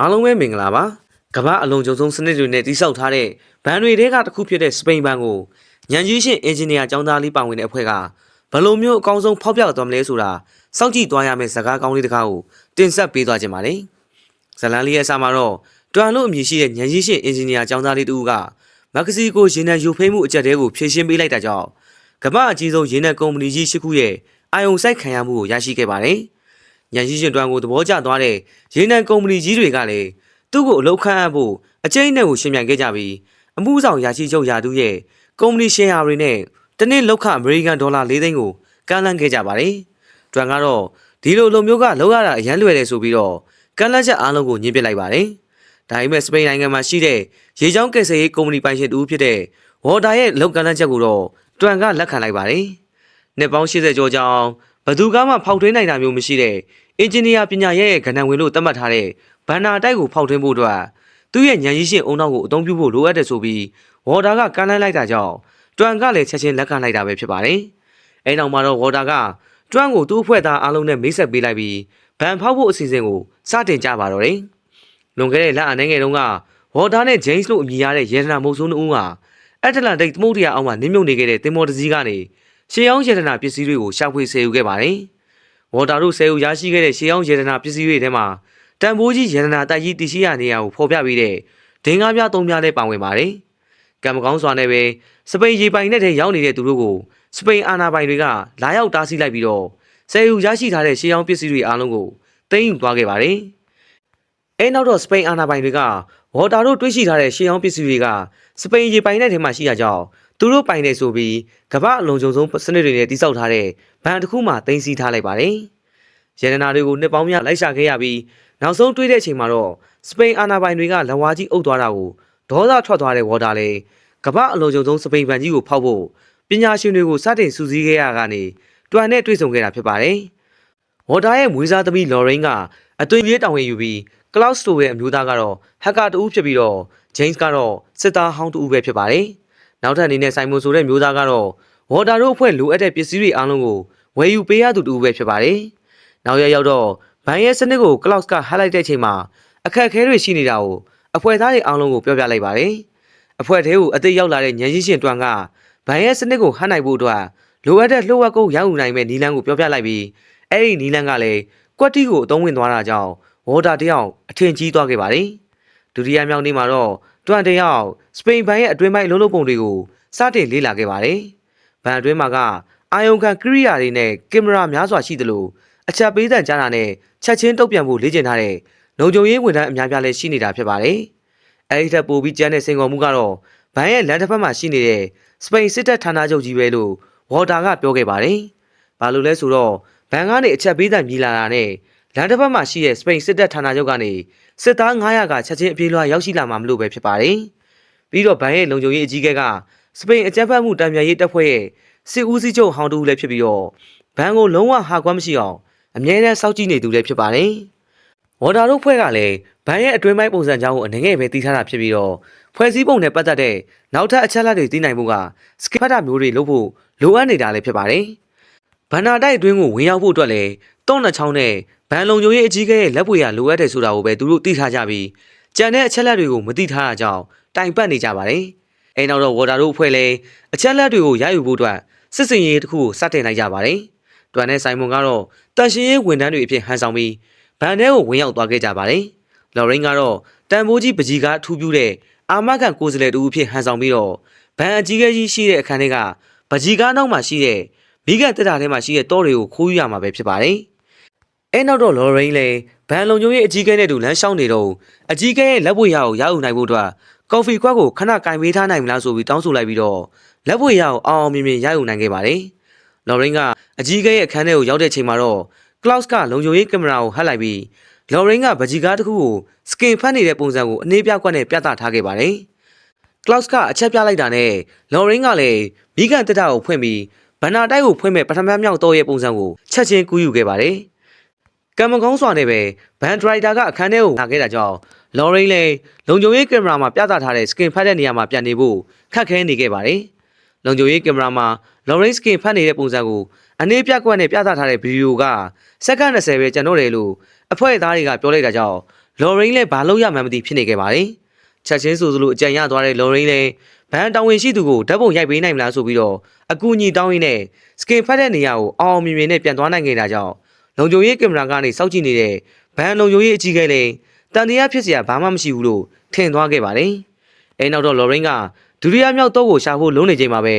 အားလုံးပဲမင်္ဂလာပါကမ္ဘာအလုံးစုံဆုံးစနစ်တွေနဲ့တိစောက်ထားတဲ့ဘန်တွေတဲကတစ်ခုဖြစ်တဲ့စပိန်ဘန်ကိုညံကြီးရှင်အင်ဂျင်နီယာကျောင်းသားလေးပါဝင်တဲ့အဖွဲ့ကဘယ်လိုမျိုးအကောင်းဆုံးဖောက်ပြသွားမလဲဆိုတာစောင့်ကြည့်သွားရမယ့်ဇာတ်ကားကောင်းလေးတစ်ခါကိုတင်ဆက်ပေးသွားခြင်းပါလေဇလန်လေးရဲ့အစမှာတော့တွန်လို့အမည်ရှိတဲ့ညံကြီးရှင်အင်ဂျင်နီယာကျောင်းသားလေးတူကမက္ကစီကိုရေနံယူဖိမှုအကြက်တဲကိုဖြည့်ရှင်းပေးလိုက်တာကြောင့်ကမ္ဘာအကြီးဆုံးရေနံကုမ္ပဏီကြီးရှိခုရဲ့အာယုံစိုက်ခံရမှုကိုရရှိခဲ့ပါတယ် ညံကြီးရှင်တွန်ကိုသဘောကျသွားတဲ့ရေနံကုမ္ပဏီကြီးတွေကလည်းသူ့ကိုအလုပ်ခန့်အပ်ဖို့အကျိန်းနဲ့ကိုရှင်းပြခဲ့ကြပြီးအမှုဆောင်ရာရှိချုပ်ရာသူရဲ့ကုမ္ပဏီရှယ်ယာတွေနဲ့တနေ့လောက်ခအမေရိကန်ဒေါ်လာ၄သိန်းကိုကမ်းလှမ်းခဲ့ကြပါတယ်။တွန်ကတော့ဒီလိုလိုမျိုးကလောက်ရတာအရန်လွယ်တယ်ဆိုပြီးတော့ကမ်းလှမ်းချက်အားလုံးကိုညှင်းပစ်လိုက်ပါတယ်။ဒါပေမဲ့စပိန်နိုင်ငံမှာရှိတဲ့ရေချောင်းကယ်ဆယ်ရေးကုမ္ပဏီပိုင်ရှင်တူဖြစ်တဲ့ဝေါ်တာရဲ့လောက်ကမ်းလှမ်းချက်ကိုတော့တွန်ကလက်ခံလိုက်ပါတယ်။နှစ်ပေါင်း80ကျော်ကြောင်း ဘသူကမှဖောက်ထွင်းနိုင်တာမျိုးမရှိတဲ့အင်ဂျင်နီယာပညာရဲ့ကဏ္ဍဝင်လို့သတ်မှတ်ထားတဲ့ဘန်နာတိုက်ကိုဖောက်ထွင်းဖို့အတွက်သူ့ရဲ့ညံကြီးရှင်အုံနောက်ကိုအသုံးပြုဖို့လိုအပ်တယ်ဆိုပြီးဝေါ်တာကကမ်းလှမ်းလိုက်တာကြောင့်တွန်ကလည်းချက်ချင်းလက်ခံလိုက်တာပဲဖြစ်ပါတယ်။အဲနောက်မှာတော့ဝေါ်တာကတွန်ကိုသူ့အဖွဲ့သားအားလုံးနဲ့မိတ်ဆက်ပေးလိုက်ပြီးဘန်ဖောက်ဖို့အစီအစဉ်ကိုစတင်ကြပါတော့တယ်။လွန်ခဲ့တဲ့လအနေငယ်တုန်းကဝေါ်တာနဲ့ဂျိမ်းစ်လို့အမည်ရတဲ့ရေဒနာမုတ်ဆိုးနှစ်ဦးကအက်တလန်တိတ်သမုဒ္ဒရာအောက်မှာနင်းမြုပ်နေခဲ့တဲ့တင်မော်တစည်းကနေ ရှေးအောင်ရေဒနာပစ္စည်းတွေကိုရှာဖွေဆယ်ယူခဲ့ပါတယ်။ဝေါ်တာတို့ဆယ်ယူရရှိခဲ့တဲ့ရှေးအောင်ရေဒနာပစ္စည်းတွေထဲမှာတန်ဖိုးကြီးရေဒနာတိုက်ကြီးတည်ရှိရနေရာကိုဖော်ပြပေးတဲ့ဒင်္ဂါးပြသုံးပြားလည်းပါဝင်ပါတယ်။ကံမကောင်းစွာနဲ့ပဲစပိန်ရေပိုင်နဲ့တည်းရောက်နေတဲ့သူတို့ကိုစပိန်အာဏာပိုင်တွေကလာရောက်တားဆီးလိုက်ပြီးတော့ဆယ်ယူရရှိထားတဲ့ရှေးအောင်ပစ္စည်းတွေအားလုံးကိုသိမ်းယူသွားခဲ့ပါတယ်။အဲနောက်တော့စပိန်အာဏာပိုင်တွေကဝေါ်တာတို့တွေ့ရှိထားတဲ့ရှေးအောင်ပစ္စည်းတွေကစပိန်ရေပိုင်နဲ့ထဲမှာရှိရကြောင်း သူတို့ပိုင်နေဆိုပြီးကမ္ဘာအလုံးစုံဆုံးစနစ်တွေနဲ့တိစောက်ထားတဲ့ဘဏ်တစ်ခုမှတင်စီထားလိုက်ပါတယ်။ရတနာတွေကိုနှစ်ပေါင်းများလိုက်ရှာခဲ့ရပြီးနောက်ဆုံးတွေ့တဲ့အချိန်မှာတော့စပိန်အာဏာပိုင်တွေကလဝါကြီးအုပ်သွားတာကိုဒေါသထွက်သွားတဲ့ဝေါ်တာလေကမ္ဘာအလုံးစုံဆုံးစပိန်ဘဏ်ကြီးကိုဖောက်ဖို့ပညာရှင်တွေကိုစတင်စူးစီးခဲ့ရကနေတွန်နဲ့တွေ့ဆုံခဲ့တာဖြစ်ပါတယ်။ဝေါ်တာရဲ့မွေးစားသမီးလော်ရင်းကအသွင်ပြေးတောင်ဝင်ယူပြီး Cloud Store ရဲ့အမျိုးသားကတော့ hacker တူဖြစ်ပြီးတော့ James ကတော့စစ်သားဟောင်းတူပဲဖြစ်ပါတယ်။ နောက်ထပ်အနေနဲ့ဆိုင်မွန်ဆိုတဲ့မျိုးသားကတော့ဝေါ်တာတို့အဖွဲ့လိုအပ်တဲ့ပစ္စည်းတွေအားလုံးကိုဝယ်ယူပေးရသူတူပဲဖြစ်ပါတယ်။နောက်ရက်ရောက်တော့ဘန်ရဲ့စနစ်ကို Cloud က highlight တဲ့အချိန်မှာအခက်အခဲတွေရှိနေတာကိုအဖွဲ့သားတွေအားလုံးကိုပြောပြလိုက်ပါတယ်။အဖွဲ့သေးကိုအသိရောက်လာတဲ့ညဉ့်ရှင်တွန်ကဘန်ရဲ့စနစ်ကိုဟန့်နိုင်ဖို့အတွက်လိုအပ်တဲ့လှုပ်ဝက်ကုန်းရယူနိုင်မဲ့နီလန်းကိုပြောပြလိုက်ပြီးအဲ့ဒီနီလန်းကလည်းကွက်တီကိုအသုံးဝင်သွားတာကြောင့်ဝေါ်တာတယောက်အထင်ကြီးသွားခဲ့ပါတယ်။ဒုတိယမြောက်နေ့မှာတော့ တွန်တယောက်စပိန်ဘန်ရဲ့အတွင်းပိုင်းအလုံးလုံးပုံတွေကိုစတင်လေ့လာခဲ့ပါတယ်။ဘန်အတွင်းမှာကအာယုံခံကိရိယာတွေနဲ့ကင်မရာများစွာရှိသလိုအချက်ပေးတန်ကြားတာနဲ့ချက်ချင်းတုတ်ပြန်ဖို့လေ့ကျင့်ထားတဲ့လုံခြုံရေးဝန်ထမ်းအများပြားလည်းရှိနေတာဖြစ်ပါတယ်။အဲဒီထက်ပိုပြီးကျန်းတဲ့စင်ကော်မှုကတော့ဘန်ရဲ့လန်တစ်ဖက်မှာရှိနေတဲ့စပိန်စစ်တပ်ဌာနချုပ်ကြီးပဲလို့ဝေါ်တာကပြောခဲ့ပါတယ်။ဘာလို့လဲဆိုတော့ဘန်ကနေအချက်ပေးတန်မြည်လာတာနဲ့ လန်တစ်ဖက်မှာရှိတဲ့စပိန်စစ်တပ်ဌာနချုပ်ကနေစစ်သား900ကချက်ချင်းအပြေးလွှာရောက်ရှိလာမှာမလို့ပဲဖြစ်ပါတယ်။ပြီးတော့ဘန်ရဲ့လုံခြုံရေးအကြီးအကဲကစပိန်အကြမ်းဖက်မှုတံပြန်ရေးတပ်ဖွဲ့ရဲ့စစ်ဦးစီးချုပ်ဟောင်းတူလည်းဖြစ်ပြီးတော့ဘန်ကိုလုံးဝဟာကွမ်းမရှိအောင်အမြဲတမ်းစောင့်ကြည့်နေသူလည်းဖြစ်ပါတယ်။ဝေါ်တာတို့ဖွဲ့ကလည်းဘန်ရဲ့အတွင်းပိုင်းပုံစံကြောင်းကိုအနေငယ်ပဲတီးထားတာဖြစ်ပြီးတော့ဖွဲ့စည်းပုံနဲ့ပတ်သက်တဲ့နောက်ထပ်အချက်အလက်တွေသိနိုင်မှုကစကစ်ဖတ်တာမျိုးတွေလုပ်ဖို့လိုအပ်နေတာလည်းဖြစ်ပါတယ်။ဘန်နာတိုက်အတွင်းကိုဝင်ရောက်ဖို့အတွက်လည်းတောင်းနှချောင်းနဲ့ ဘန်လုံခြုံရေးအကြီးအကဲရဲ့လက်ပွေရလိုအပ်တယ်ဆိုတာကိုပဲသူတို့သိထားကြပြီးကြံတဲ့အချက်လက်တွေကိုမသိထားတာကြောင့်တိုင်ပတ်နေကြပါတယ်။အဲနောက်တော့ဝေါ်တာတို့အဖွဲ့လည်းအချက်လက်တွေကိုရယူဖို့အတွက်စစ်စင်ရေးတစ်ခုကိုစတင်လိုက်ကြပါတယ်။တွန်နဲ့ဆိုင်မွန်ကတော့တန်ရှင်ရေးဝန်ထမ်းတွေအဖြစ်ဟန်ဆောင်ပြီးဘန်ထဲကိုဝင်ရောက်သွားခဲ့ကြပါတယ်။လော်ရင်းကတော့တန်ဖိုးကြီးပကြီးကားထူးပြူတဲ့အာမခံကိုယ်စားလှယ်တူအဖြစ်ဟန်ဆောင်ပြီးတော့ဘန်အကြီးကြီးရှိတဲ့အခန်းထဲကပကြီးကားနောက်မှာရှိတဲ့မိကန်တက်တာထဲမှာရှိတဲ့တောတွေကိုခိုးယူရမှာပဲဖြစ်ပါတယ်။ အဲနောက်တော့လော်ရင်းလည်းဘန်လုံကျုံရဲ့အကြီးကဲနဲ့တူလမ်းလျှောက်နေတော့အကြီးကဲရဲ့လက်ပွေရကိုရယူနိုင်ဖို့အတွက်ကော်ဖီခွက်ကိုခဏကင်ပေးထားနိုင်မလားဆိုပြီးတောင်းဆိုလိုက်ပြီးတော့လက်ပွေရကိုအောင်အောင်မြင်မြင်ရယူနိုင်ခဲ့ပါတယ်။လော်ရင်းကအကြီးကဲရဲ့အခန်းထဲကိုရောက်တဲ့ချိန်မှာတော့ Cloud ကလုံခြုံရေးကင်မရာကိုဟတ်လိုက်ပြီးလော်ရင်းကဗကြီးကားတစ်ခုကိုစကင်ဖတ်နေတဲ့ပုံစံကိုအနှေးပြကွက်နဲ့ပြသထားခဲ့ပါတယ်။ Cloud ကအချက်ပြလိုက်တာနဲ့လော်ရင်းကလည်းမိကန်တက်တာကိုဖွင့်ပြီးဘန်နာတိုက်ကိုဖွင့်မဲ့ပထမမြောက်တော့ရဲ့ပုံစံကိုချက်ချင်းကူးယူခဲ့ပါတယ်။ ကံမကောင်းစွာနဲ့ပဲဘန်ဒရိုက်တာကအခန်းထဲကိုလာခဲ့တာကြောင့်လော်ရင်းလည်းလုံခြုံရေးကင်မရာမှာပြသထားတဲ့စကင်ဖတ်တဲ့နေရာမှာပြန်နေဖို့ခက်ခဲနေခဲ့ပါတယ်။လုံခြုံရေးကင်မရာမှာလော်ရင်းစကင်ဖတ်နေတဲ့ပုံစံကိုအနည်းပြကွက်နဲ့ပြသထားတဲ့ဗီဒီယိုကစက္ကန့်20ပဲကျန်တော့တယ်လို့အဖွဲ့သားတွေကပြောလိုက်တာကြောင့်လော်ရင်းလည်းဘာလို့ရမှန်းမသိဖြစ်နေခဲ့ပါတယ်ချက်ချင်းဆိုသလိုအကြံရသွားတဲ့လော်ရင်းလည်းဘန်တောင်ဝင်ရှိသူကိုဓာတ်ပုံရိုက်ပေးနိုင်မလားဆိုပြီးတော့အကူအညီတောင်းရင်းနဲ့စကင်ဖတ်တဲ့နေရာကိုအောင်အောင်မြင်မြင်နဲ့ပြန်သွားနိုင်ခဲ့တာကြောင့် လုံခြုံရေးကင်မရာကနေစောင့်ကြည့်နေတဲ့ဘန်လုံခြုံရေးအကြီးအကဲလည်းတန်တရားဖြစ်စရာဘာမှမရှိဘူးလို့ထင်သွားခဲ့ပါတယ်အဲနောက်တော့လော်ရင်းကဒုတိယမြောက်တော့ကိုရှာဖို့လုံးနေချိန်မှာပဲ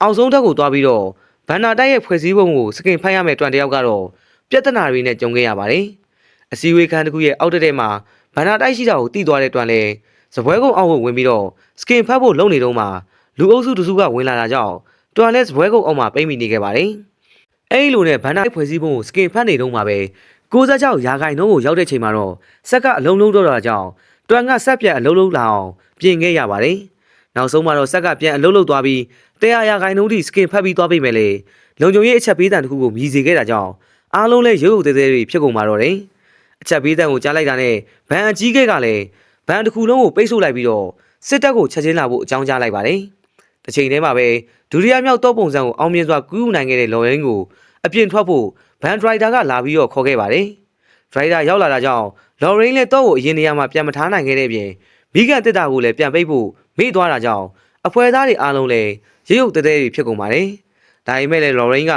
အောင်ဆုံးတက်ကိုသွားပြီးတော့ဘန်နာတိုက်ရဲ့ဖွဲ့စည်းပုံကိုစကင်ဖတ်ရမယ့်တွန်တယောက်ကတော့ပြဿနာတွေနဲ့ကြုံခဲ့ရပါတယ်အစည်းအဝေးခန်းတစ်ခုရဲ့အောက်တက်ထဲမှာဘန်နာတိုက်ရှိတာကိုတည်သွားတဲ့တွန်လဲစပွဲကုန်းအောက်ကိုဝင်ပြီးတော့စကင်ဖတ်ဖို့လုံနေတော့မှလူအုပ်စုတစုကဝင်လာတာကြောင့်တွန်လဲစပွဲကုန်းအောက်မှာပိတ်မိနေခဲ့ပါတယ် အဲဒီလိုနဲ့ဘန်နာဖွဲ့စည်းပုံကိုစကင်ဖတ်နေတော့မှပဲ96ရာခိုင်နှုန်းကိုရောက်တဲ့ချိန်မှာတော့စက်ကအလုံးလုံးတော့တာကြောင့်တွန်ကဆက်ပြက်အလုံးလုံးလာအောင်ပြင်ခဲ့ရပါတယ်နောက်ဆုံးမှာတော့စက်ကပြန်အလုံးလုံးသွားပြီးတရားရာခိုင်နှုန်းထိစကင်ဖတ်ပြီးသွားပြီမဲ့လေလုံခြုံရေးအချက်ပေးတံတစ်ခုကိုမြည်စေခဲ့တာကြောင့်အားလုံးလည်းရုပ်ရုပ်သေးသေးတွေဖြစ်ကုန်มาတော့တယ်အချက်ပေးတံကိုကြားလိုက်တာနဲ့ဘန်အကြီးကဲကလည်းဘန်တစ်ခုလုံးကိုပိတ်ဆို့လိုက်ပြီးတော့စစ်တပ်ကိုချက်ချင်းလာဖို့အကြောင်းကြားလိုက်ပါတယ်တစ်ချိန်တည်းမှာပဲဒုတိယမြောက်တော့ပုံစံကိုအောင်မြင်စွာကူးယူနိုင်ခဲ့တဲ့လော်ရင်းကို အပြင်ထွက်ဖို့ဘန်ဒရိုက်တာကလာပြီးတော့ခေါ်ခဲ့ပါတယ်ဒရိုက်တာရောက်လာတာကြောင့်လော်ရင်းလည်းတော့ကိုအရင်နေရာမှာပြန်မထားနိုင်ခဲ့တဲ့ပြင်မိကန်တစ်တာကိုလည်းပြန်ပိတ်ဖို့မေ့သွားတာကြောင့်အဖွဲသားတွေအားလုံးလည်းရုပ်ရုပ်သေးသေးတွေဖြစ်ကုန်ပါတယ်။ဒါပေမဲ့လည်းလော်ရင်းက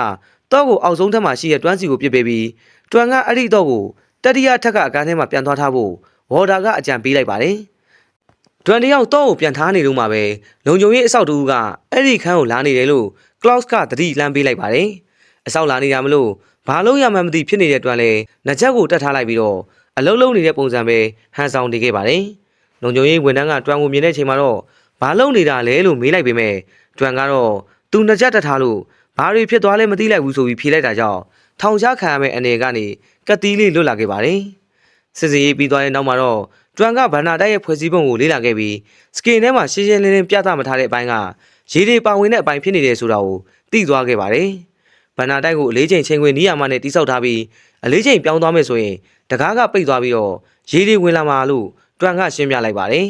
တော့ကိုအောက်ဆုံးထက်မှရှိတဲ့တွန်းစီကိုပြစ်ပေးပြီးတွန်းကအဲ့ဒီတော့ကိုတတိယထက်ကအကန်းထဲမှာပြန်သွားထားဖို့ဝေါ်ဒါကအကြံပေးလိုက်ပါတယ်။တွန်းတယောက်တော့ကိုပြန်ထားနေတော့မှပဲလုံခြုံရေးအဆောက်တူကအဲ့ဒီခန်းကိုလာနေတယ်လို့ Klaus ကတတိလမ်းပေးလိုက်ပါတယ်။ အဆောက်လာနေတာမလို့ဘာလို့ရမှန်းမသိဖြစ်နေတဲ့တွန်းလဲနှချက်ကိုတက်ထားလိုက်ပြီးတော့အလုံးလုံးနေတဲ့ပုံစံပဲဟန်ဆောင်နေခဲ့ပါတယ်။လုံခြုံရေးဝန်ထမ်းကတွန်းကိုမြင်တဲ့ချိန်မှာတော့ဘာလုပ်နေတာလဲလို့မေးလိုက်ပေမဲ့တွန်ကတော့သူနှစ်ချက်တက်ထားလို့ဘာတွေဖြစ်သွားလဲမသိလိုက်ဘူးဆိုပြီးဖြေလိုက်တာကြောင့်ထောင်ချခံရမယ့်အနေကနေကက်တီးလေးလွတ်လာခဲ့ပါတယ်စစ်စီရေးပြီးသွားတဲ့နောက်မှာတော့တွန်ကဗန္နာတိုက်ရဲ့ဖွဲ့စည်းပုံကိုလေ့လာခဲ့ပြီးစကင်ထဲမှာရှင်းရှင်းလင်းလင်းပြသမထားတဲ့အပိုင်းကရေတွေပါဝင်တဲ့အပိုင်းဖြစ်နေတယ်ဆိုတာကိုသိသွားခဲ့ပါတယ် ဗန္နာတိုက်ကိုအလေးချိန်ချိန်ခွင်နီးယာမနဲ့တိစောက်ထားပြီးအလေးချိန်ပြောင်းသွားမယ်ဆိုရင်တကားကပိတ်သွားပြီးတော့ရေတွေဝင်လာမှာလို့တွန်ကရှင်းပြလိုက်ပါတယ်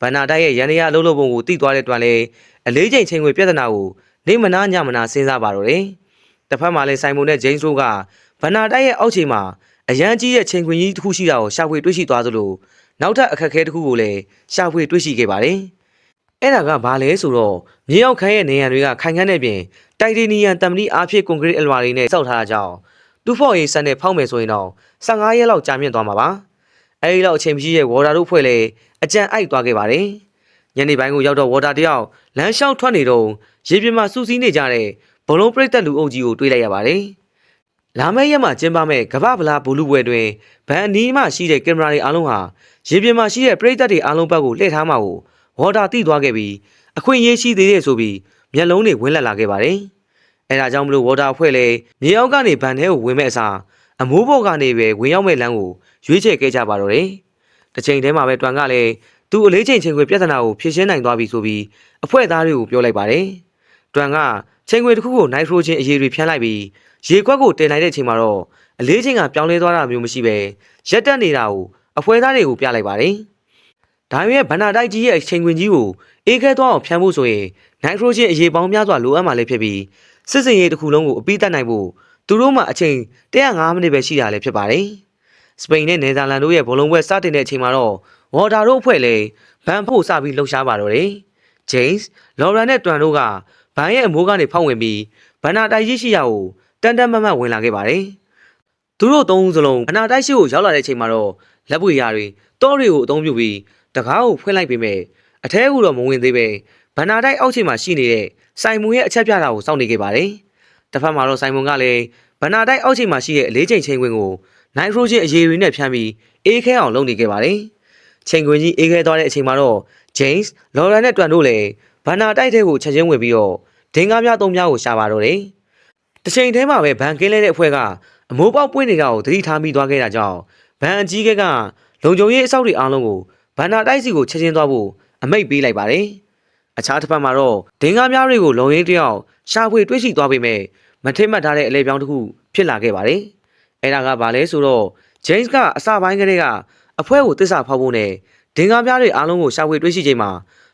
ဗန္နာတိုက်ရဲ့ရန်ရအလုပ်လုပ်ပုံကိုသိသွားတဲ့တွန်လည်းအလေးချိန်ချိန်ခွေပြဿနာကိုနေမနာညမနာစဉ်းစားပါတော့တယ်။တစ်ဖက်မှာလည်းဆိုင်မုန်နဲ့ဂျိမ်းစ်တို့ကဗန္နာတိုက်ရဲ့အောက်ခြေမှာအရန်ကြီးရဲ့ချိန်ခွင်ကြီးတစ်ခုရှိတာကိုရှာဖွေတွေ့ရှိသွားသလိုနောက်ထပ်အခက်အခဲတစ်ခုကိုလည်းရှာဖွေတွေ့ရှိခဲ့ပါတယ်။ အဲ့ဒါကဘာလဲဆိုတော့မြေအောင်ခန်းရဲ့နေရန်တွေကခိုင်ခန့်တဲ့ပြင်တိုက်တေနီယန်တမလီအားဖြင့်ကွန်ကရစ်အလွာတွေနဲ့စောက်ထားတာကြောင့်တူဖော့ရေးစက်နဲ့ဖောက်မယ်ဆိုရင်တော့15ရက်လောက်ကြာမြင့်သွားမှာပါ။အဲဒီလောက်အချိန်မရှိရဲ့ဝေါ်ဒါတို့ဖွဲ့လေအကြံအိုက်သွားခဲ့ပါတယ်။ညနေပိုင်းကိုရောက်တော့ဝေါ်ဒါတယောက်လမ်းလျှောက်ထွက်နေတော့ရေပြင်မှာစူးစီးနေကြတဲ့ဘလုံးပရိသတ်လူအုပ်ကြီးကိုတွေ့လိုက်ရပါတယ်။လာမယ့်ရက်မှာကျင်းပမယ့်ကမ္ဘာဗလာဘူလူပွဲတွင်ဗန်အနီးမှရှိတဲ့ကင်မရာတွေအားလုံးဟာရေပြင်မှာရှိတဲ့ပရိသတ်တွေအားလုံးဘက်ကိုလှည့်ထားမှာကို ဝေါ်ဒါတိသွားခဲ့ပြီးအခွင့်အရေးရှိသေးတယ်ဆိုပြီးမျက်လုံးတွေဝင်းလက်လာခဲ့ပါတယ်။အဲဒါကြောင့်မလို့ဝေါ်ဒါအဖွဲ့လည်းမြေအောက်ကနေဗန်ထဲကိုဝင်မဲ့အစားအမိုးဘော်ကနေပဲဝင်ရောက်မဲ့လမ်းကိုရွေးချယ်ခဲ့ကြပါတော့တယ်။တစ်ချိန်တည်းမှာပဲတွန်ကလည်းသူအလေးချိန်ချိန်ခွေပြဿနာကိုဖြေရှင်းနိုင်သွားပြီဆိုပြီးအဖွဲ့သားတွေကိုပြောလိုက်ပါတယ်။တွန်ကချိန်ခွေတစ်ခုကိုနိုက်ထရိုဂျင်အရည်တွေဖြန်းလိုက်ပြီးရေခွက်ကိုတင်လိုက်တဲ့အချိန်မှာတော့အလေးချိန်ကပြောင်းလဲသွားတာမျိုးမရှိပဲရက်တက်နေတာကိုအဖွဲ့သားတွေကိုပြလိုက်ပါတယ်။ ဒါပေမဲ့ဗန္နာတိုက်ကြီးရဲ့ချိန်ခွင်ကြီးကိုအေးခဲသွားအောင်ဖြန်းဖို့ဆိုရင်နိုက်ထရိုဂျင်အရည်ပေါင်းများစွာလိုအပ်မှလည်းဖြစ်ပြီးစစ်စင်ရေးတစ်ခုလုံးကိုအပိတက်နိုင်ဖို့သူတို့မှအချိန်105မိနစ်ပဲရှိတာလည်းဖြစ်ပါတယ်။စပိန်နဲ့နယ်သာလန်တို့ရဲ့ဘောလုံးပွဲစတင်တဲ့အချိန်မှာတော့ဝေါ်တာတို့အဖွဲ့လည်းဘန်ဖို့စပြီးလှုပ်ရှားပါတော့တယ်။ဂျိမ်းစ်လော်ရန်နဲ့တွန်တို့ကဘန်ရဲ့အမိုးကနေဖောက်ဝင်ပြီးဘန်နာတိုက်ရှိရှိရာကိုတန်တန်မတ်မတ်ဝင်လာခဲ့ပါတယ်။သူတို့သုံးဦးစလုံးဘန်နာတိုက်ရှိကိုရောက်လာတဲ့အချိန်မှာတော့လက်ပွေရာတွေတောတွေကိုအသုံးပြုပြီး တကားကိုဖွင့်လိုက်ပေမဲ့အထဲကတော့မဝင်သေးပဲဘန်နာတိုက်အောက်ခြေမှာရှိနေတဲ့စိုင်မွန်ရဲ့အချက်ပြတာကိုစောင့်နေခဲ့ပါတယ်။တစ်ဖက်မှာတော့စိုင်မွန်ကလည်းဘန်နာတိုက်အောက်ခြေမှာရှိတဲ့အလေးချိန်ချိန်ခွင်ကိုနိုင်ထရိုဂျင်အရည်တွေနဲ့ဖြန်းပြီးအေးခဲအောင်လုပ်နေခဲ့ပါတယ်။ချိန်ခွင်ကြီးအေးခဲသွားတဲ့အချိန်မှာတော့ဂျိမ်းစ်လော်ရန်နဲ့တွန်တို့လည်းဘန်နာတိုက်ထဲကိုချက်ချင်းဝင်ပြီးတော့ဒင်္ဂါများသုံးများကိုရှာပါတော့တယ်။တစ်ချိန်တည်းမှာပဲဘန်ကင်းလဲတဲ့အဖွဲ့ကအမိုးပေါက်ပွင့်နေတာကိုသတိထားမိသွားခဲ့တာကြောင့်ဘန်အကြီးကကလုံခြုံရေးအဆောက်တွေအားလုံးကို ဘန်နာတိုက်စီကိုချက်ချင်းသွားဖို့အမိတ်ပေးလိုက်ပါတယ်။အခြားတစ်ဖက်မှာတော့ဒင်္ဂါများတွေကိုလုံရင်းတယောက်ရှာဖွေတွေ့ရှိသွားပေမဲ့မထိမှတ်ထားတဲ့အလဲပြောင်းတစ်ခုဖြစ်လာခဲ့ပါတယ်။အဲဒါကဘာလဲဆိုတော့ James ကအစပိုင်းကတည်းကအဖွဲကိုတစ္ဆာဖောက်ဖို့နဲ့ဒင်္ဂါပြားတွေအားလုံးကိုရှာဖွေတွေ့ရှိချိန်မှာ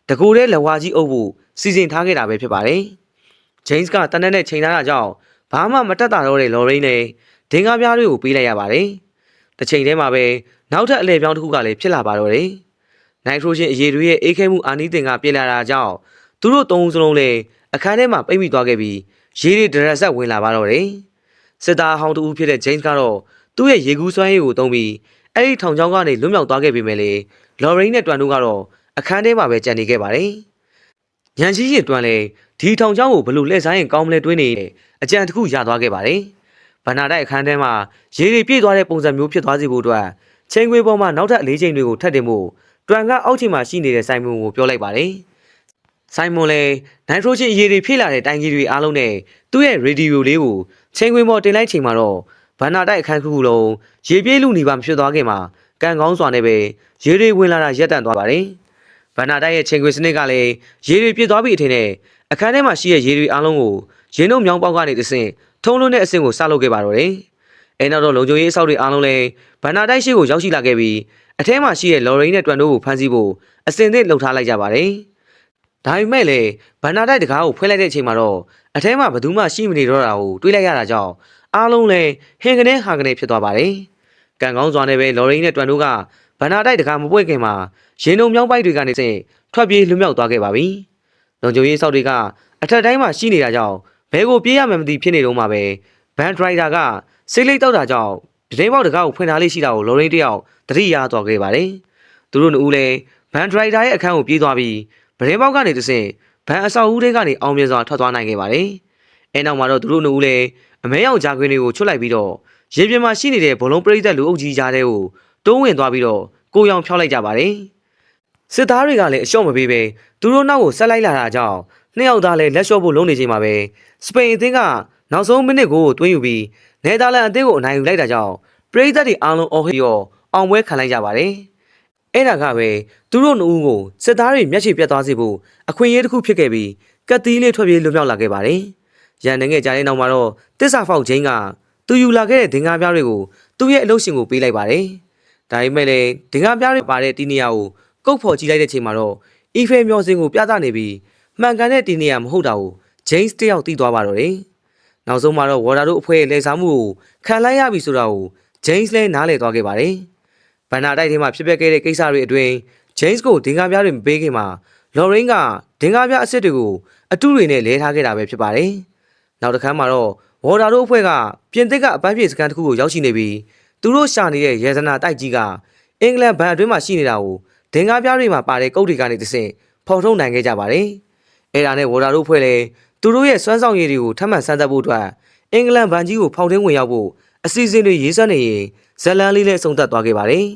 တကူတဲ့လဝါကြီးအုပ်ဖို့စီစဉ်ထားခဲ့တာပဲဖြစ်ပါတယ်။ James ကတနက်နဲ့ချိန်ထားတာကြောင့်ဘာမှမတက်တာတော့တဲ့လော်ရင်းနဲ့ဒင်္ဂါပြားတွေကိုပေးလိုက်ရပါတယ်။တစ်ချိန်တည်းမှာပဲနောက်ထပ်အလဲပြောင်းတစ်ခုကလည်းဖြစ်လာပါတော့တယ်။ နိုက်ထရိုဂျင်အရည်တွေရဲ့အေးခဲမှုအာနီးတင်ကပြည့်လာတာကြောင့်သူတို့သုံးဦးစလုံးလည်းအခန်းထဲမှာပိတ်မိသွားခဲ့ပြီးရေတွေဒရက်ဆက်ဝင်လာပါတော့တယ်။စစ်သားဟောင်းတူဦးဖြစ်တဲ့ James ကတော့သူ့ရဲ့ရေကူးစွမ်းရည်ကိုသုံးပြီးအဲ့ဒီထောင်ချောင်းကနေလွတ်မြောက်သွားခဲ့ပေမဲ့လေလော်ရိန်းနဲ့တွန်တို့ကတော့အခန်းထဲမှာပဲကြံနေခဲ့ပါတယ်။ညံရှိရင်တွန်လေဒီထောင်ချောင်းကိုဘလို့လှည့်ဆိုင်ရင်ကောင်းမလဲတွင်းနေအကြံတစ်ခုရသွားခဲ့ပါတယ်။ဗန္နာတိုက်အခန်းထဲမှာရေတွေပြည့်သွားတဲ့ပုံစံမျိုးဖြစ်သွားစေဖို့အတွက်ချင်းခွေးပေါ်မှာနောက်ထပ်အလေးချိန်တွေကိုထပ်တင်ဖို့ တွန်ကအောက်ချိန်မှာရှိနေတဲ့ဆိုင်မွန်ကိုပြောလိုက်ပါတယ်။ဆိုင်မွန်လည်းနိုက်ထရိုဂျင်ရေတွေဖြည့်လာတဲ့တိုင်ကြီးတွေအားလုံးနဲ့သူ့ရဲ့ရေဒီယိုလေးကိုချင်းခွေးပေါ်တင်လိုက်ချိန်မှာတော့ဗန္နာတိုက်အခန်းတစ်ခုလုံးရေပြေးလူနေပါမဖြစ်သွားခင်မှာကန်ကောင်းစွာနဲ့ပဲရေတွေဝင်လာတာရပ်တန့်သွားပါတယ်။ဗန္နာတိုက်ရဲ့ချင်းခွေးစနစ်ကလည်းရေတွေပြည့်သွားပြီအထင်နဲ့အခန်းထဲမှာရှိတဲ့ရေတွေအားလုံးကိုရင်းနှုံမြောင်းပေါက်ကနေတစ်ဆင့်ထုံးလွှန်းတဲ့အဆင့်ကိုစလုပ်ခဲ့ပါတော့တယ်။အဲနောက်တော့လုံခြုံရေးအဆောက်တွေအားလုံးလည်းဗန္နာတိုက်ရှိကိုရောက်ရှိလာခဲ့ပြီး အထဲမှာရှိတဲ့လော်ရိန်းနဲ့တွန်တို့ကိုဖမ်းဆီးဖို့အစင်သင့်လှုပ်ထားလိုက်ကြပါတယ်။ဒါပေမဲ့လည်းဗန္နာတိုက်တကားကိုဖွင့်လိုက်တဲ့အချိန်မှာတော့အထဲမှာဘယ်သူမှရှိမနေတော့တာကိုတွေးလိုက်ရတာကြောင့်အားလုံးလည်းဟင်ကနေဟာကနေဖြစ်သွားပါတယ်။ကံကောင်းစွာနဲ့ပဲလော်ရိန်းနဲ့တွန်တို့ကဗန္နာတိုက်တကားမပွင့်ခင်မှာရင်းနှုံမြောင်းပိုက်တွေကနေစင်ထွက်ပြေးလွတ်မြောက်သွားခဲ့ပါပြီ။လုံခြုံရေးဆောက်တွေကအထက်တိုင်းမှာရှိနေတာကြောင့်ဘဲကိုပြေးရမှန်းမသိဖြစ်နေတော့မှပဲဘန်ဒရိုက်တာကစိတ်လိတ်တောက်တာကြောင့် ဒိန်းပေါက်တကားကိုဖွင့်ထားလေးရှိတာကိုလော်ရိန်းတယောက်တတိယသွားခဲ့ပါတယ်။သူတို့နှစ်ဦးလည်းဘန်ဒရိုက်တာရဲ့အခန်းကိုပြေးသွားပြီးဗဒင်းပေါက်ကနေတဆင့်ဘန်အဆောက်အဦတွေကနေအောင်မြင်စွာထွက်သွားနိုင်ခဲ့ပါတယ်။အဲနောက်မှာတော့သူတို့နှစ်ဦးလည်းအမဲရောင်ဂျာခွင်းတွေကိုချွတ်လိုက်ပြီးတော့ရေပြင်မှာရှိနေတဲ့ဘလုံးပရိသတ်လူအုပ်ကြီးကြားထဲကိုတုံးဝင်သွားပြီးတော့ကိုရောင်ဖြောက်လိုက်ကြပါတယ်။စစ်သားတွေကလည်းအလျှော့မပေးပဲသူတို့နောက်ကိုဆက်လိုက်လာတာကြောင့်နှစ်ယောက်သားလည်းလက်လျှော့ဖို့လုံးနေချိန်မှာပဲစပိန်အသင်းကနောက်ဆုံးမိနစ်ကိုတွင်းယူပြီး နယ်သာလန်အသင်းကိုအနိုင်ယူလိုက်တာကြောင့်ပရိသတ်တွေအားလုံးအော်ဟစ်ရောအောင်ပွဲခံလိုက်ကြပါတယ်။အဲ့ဒါကပဲသူတို့နှစ်ဦးကိုစစ်သားတွေမျက်ခြေပြတ်သွားစေဖို့အခွင့်အရေးတစ်ခုဖြစ်ခဲ့ပြီးကတ်တီးလေးထွက်ပြေးလွတ်မြောက်လာခဲ့ပါတယ်။ရန်နေငယ်ကြားတဲ့နောက်မှာတော့တစ္ဆာဖောက်ချင်းကသူယူလာခဲ့တဲ့ဒင်္ဂါပြားတွေကိုသူ့ရဲ့အလုပ်ရှင်ကိုပေးလိုက်ပါတယ်။ဒါပေမဲ့လည်းဒင်္ဂါပြားတွေပါတဲ့တီနီယာကိုကုတ်ဖော်ကြည့်လိုက်တဲ့ချိန်မှာတော့အီဖေမျောစင်ကိုပြသနေပြီးမှန်ကန်တဲ့တီနီယာမဟုတ်တာကိုဂျိမ်းစ်တယောက်သိသွားပါတော့တယ်။ နောက်ဆုံးမှာတော့ဝါ်ဒါတို့အဖွဲ့ရဲ့လက်စားမှုကိုခံလိုက်ရပြီဆိုတာကိုဂျိမ်းစ်လည်းနားလည်သွားခဲ့ပါတယ်။ဘန်နာတိုက်ထဲမှာဖြစ်ပျက်ခဲ့တဲ့ကိစ္စတွေအတွင်းဂျိမ်းစ်ကိုဒင်္ဂါပြားတွေမပေးခင်မှာလော်ရင်းကဒင်္ဂါပြားအစ်စ်တွေကိုအတုတွေနဲ့လဲထားခဲ့တာပဲဖြစ်ပါတယ်။နောက်တစ်ခါမှာတော့ဝါ်ဒါတို့အဖွဲ့ကပြင်သစ်ကအပန်းဖြေစကန်တစ်ခုကိုရောက်ရှိနေပြီးသူတို့ရှာနေတဲ့ရဲစနာတိုက်ကြီးကအင်္ဂလန်ဘန်အတွင်းမှာရှိနေတာကိုဒင်္ဂါပြားတွေမှာပါတဲ့ကုတ်တွေကနေတဆင့်ဖော်ထုတ်နိုင်ခဲ့ကြပါတယ်။အဲဒါနဲ့ဝါ်ဒါတို့ဖွဲ့လည်း သူတို့ရဲ့စွမ်းဆောင်ရည်တွေကိုထပ်မံစမ်းသပ်ဖို့အတွက်အင်္ဂလန်ဘန်ကြီးကိုဖောက်ထင်းဝင်ရောက်ဖို့အစီအစဉ်တွေရေးဆွဲနေရင်ဇလန်လေးလည်းအဆုံးသတ်သွားခဲ့ပါတယ်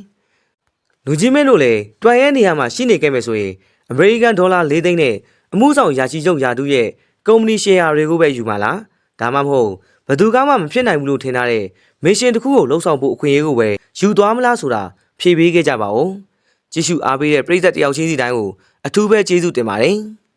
။လူကြီးမင်းတို့လည်းတွန်ရဲနေရာမှာရှိနေခဲ့မယ်ဆိုရင်အမေရိကန်ဒေါ်လာ၄သိန်းနဲ့အမှုဆောင်ရာချီချုပ်ရာတူးရဲ့ကုမ္ပဏီရှယ်ယာတွေကိုပဲယူမှာလား။ဒါမှမဟုတ်ဘယ်သူကမှမဖြစ်နိုင်ဘူးလို့ထင်ထားတဲ့မစ်ရှင်တစ်ခုကိုလှုပ်ဆောင်ဖို့အခွင့်အရေးကိုပဲယူသွားမလားဆိုတာဖြေပေးခဲ့ကြပါဦး။ကြည့်ရှုအားပေးတဲ့ပရိသတ်တယောက်ချင်းစီတိုင်းကိုအထူးပဲကျေးဇူးတင်ပါတယ်။